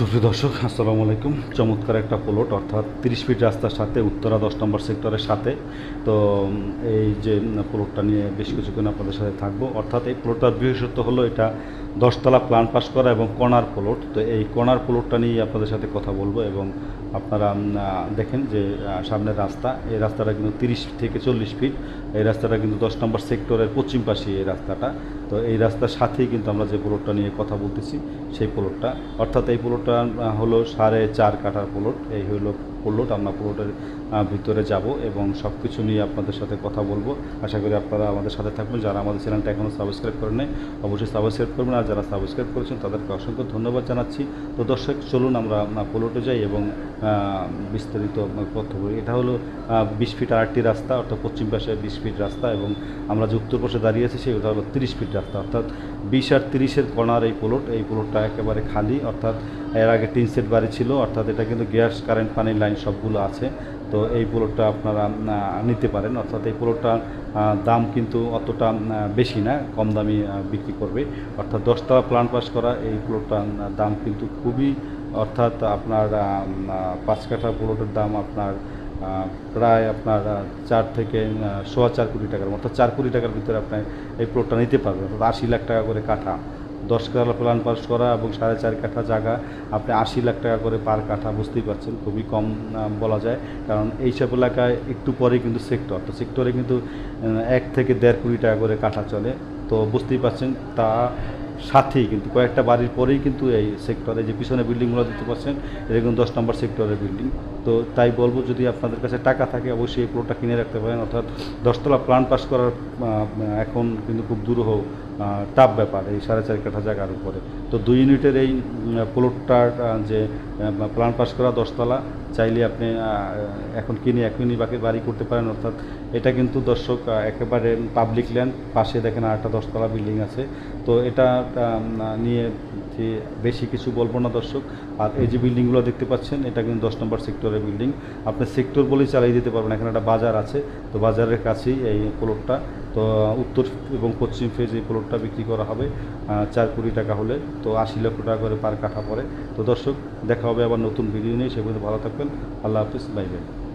সুপ্রিয় দর্শক, আসসালামু আলাইকুম। চমৎকার একটা প্লট অর্থাৎ তিরিশ ফিট রাস্তার সাথে, উত্তরা দশ নম্বর সেক্টরের সাথে। তো এই যে প্লটটা নিয়ে বেশ কিছুক্ষণ আপনাদের সাথে থাকব। অর্থাৎ এই প্লটটার বিশেষত্ব হলো এটা দশতলা প্ল্যান পাস করা এবং কর্নার প্লট তো এই কর্নার প্লটটা নিয়ে আপনাদের সাথে কথা বলব এবং আপনারা দেখেন যে সামনের রাস্তা, এই রাস্তাটা কিন্তু তিরিশ থেকে চল্লিশ ফিট এই রাস্তাটা কিন্তু দশ নম্বর সেক্টরের পশ্চিম পাশে এই রাস্তাটা। তো এই রাস্তার সাথেই কিন্তু আমরা যে প্লটটা নিয়ে কথা বলতেছি, সেই প্লটটা অর্থাৎ এই প্লটটা হলো সাড়ে চার কাঠার প্লট। এই হলো প্লট আমরা প্লটের ভিতরে যাব এবং সব কিছু নিয়ে আপনাদের সাথে কথা বলব। আশা করি আপনারা আমাদের সাথে থাকবেন। যারা আমাদের চ্যানেলটা এখনও সাবস্ক্রাইব করেন নাই, অবশ্যই সাবস্ক্রাইব করবেন। আর যারা সাবস্ক্রাইব করেছেন, তাদেরকে অসংখ্য ধন্যবাদ জানাচ্ছি। তো দর্শক, চলুন আমরা প্লটে যাই এবং বিস্তারিত তথ্য বলি। এটা হলো বিশ ফিট আরেকটি রাস্তা, অর্থাৎ পশ্চিম পাশে বিশ ফিট রাস্তা এবং আমরা যে উত্তর পাশে দাঁড়িয়ে আছি সেটা হলো তিরিশ ফিট রাস্তা। অর্থাৎ বিশ আর তিরিশের কর্নার এই প্লট, এই প্লটটা একেবারে খালি। অর্থাৎ এর আগে তিন সেট বাড়ি ছিল, অর্থাৎ এটা কিন্তু গ্যাস, কারেন্ট পানির লাইন সবগুলো আছে, তো এই প্লটটা আপনারা নিতে পারেন। অর্থাৎ এই প্লটটার দাম কিন্তু অতটা বেশি না, কম দামি বিক্রি করবে। অর্থাৎ দশতলা প্ল্যান পাস করা এই প্লটটার দাম কিন্তু খুবই, অর্থাৎ আপনার পাঁচ কাঠা প্লটের দাম আপনার প্রায় আপনার চার থেকে সোয়া চার কোটি টাকার, অর্থাৎ চার কোটি টাকার ভিতরে আপনি এই প্লটটা নিতে পারবেন। অর্থাৎ আশি লাখ টাকা করে কাঠা। দশ কাঠা প্ল্যান পাস করা এবং সাড়ে চার কাঠা জায়গা, আপনি আশি লাখ টাকা করে পার কাঠা, বুঝতেই পারছেন, খুবই কম বলা যায়। কারণ এইসব এলাকায় একটু পরে কিন্তু সেক্টর তো সেক্টরে কিন্তু এক থেকে দেড় কোটি টাকা করে কাঠা চলে। তো বুঝতেই পারছেন, তা সাথেই কিন্তু কয়েকটা বাড়ির পরেই কিন্তু এই সেক্টরে যে পিছনে বিল্ডিংগুলো দেখতে পাচ্ছেন, এটা কিন্তু দশ নম্বর সেক্টরের বিল্ডিং তো তাই বলব, যদি আপনাদের কাছে টাকা থাকে, অবশ্যই এই প্লটটা কিনে রাখতে পারেন। অর্থাৎ দশতলা প্ল্যান পাস করার এখন কিন্তু খুব দূরহ টাফ ব্যাপার, এই সাড়ে চার কাঠা জায়গার উপরে। তো দুই ইউনিটের এই প্লটটার যে প্ল্যান পাস করা দশতলা, চাইলে আপনি এখন কিনে এখনই বাকি বাড়ি করতে পারেন, অর্থাৎ এটা কিন্তু দর্শক একেবারে পাবলিক ল্যান্ড পাশে দেখেন আরেকটা দশতলা বিল্ডিং আছে। তো এটা নিয়ে যে বেশি কিছু বলব না, দর্শক। আর এই যে বিল্ডিংগুলো দেখতে পাচ্ছেন, এটা কিন্তু দশ নম্বর সেক্টরের বিল্ডিং। আপনি সেক্টর বলেই চালিয়ে দিতে পারবেন, এখানে একটা বাজার আছে। তো বাজারের কাছেই এই প্লটটা তো উত্তর এবং পশ্চিম ফেজ এই প্লটটা বিক্রি করা হবে চার কোটি টাকা হলে। তো আশি লক্ষ টাকা করে পার কাঠা পড়ে। তো দর্শক, দেখা হবে আবার নতুন ভিডিও নিয়ে। সে পর্যন্ত ভালো থাকবেন। আল্লাহ হাফিজ বাই বাই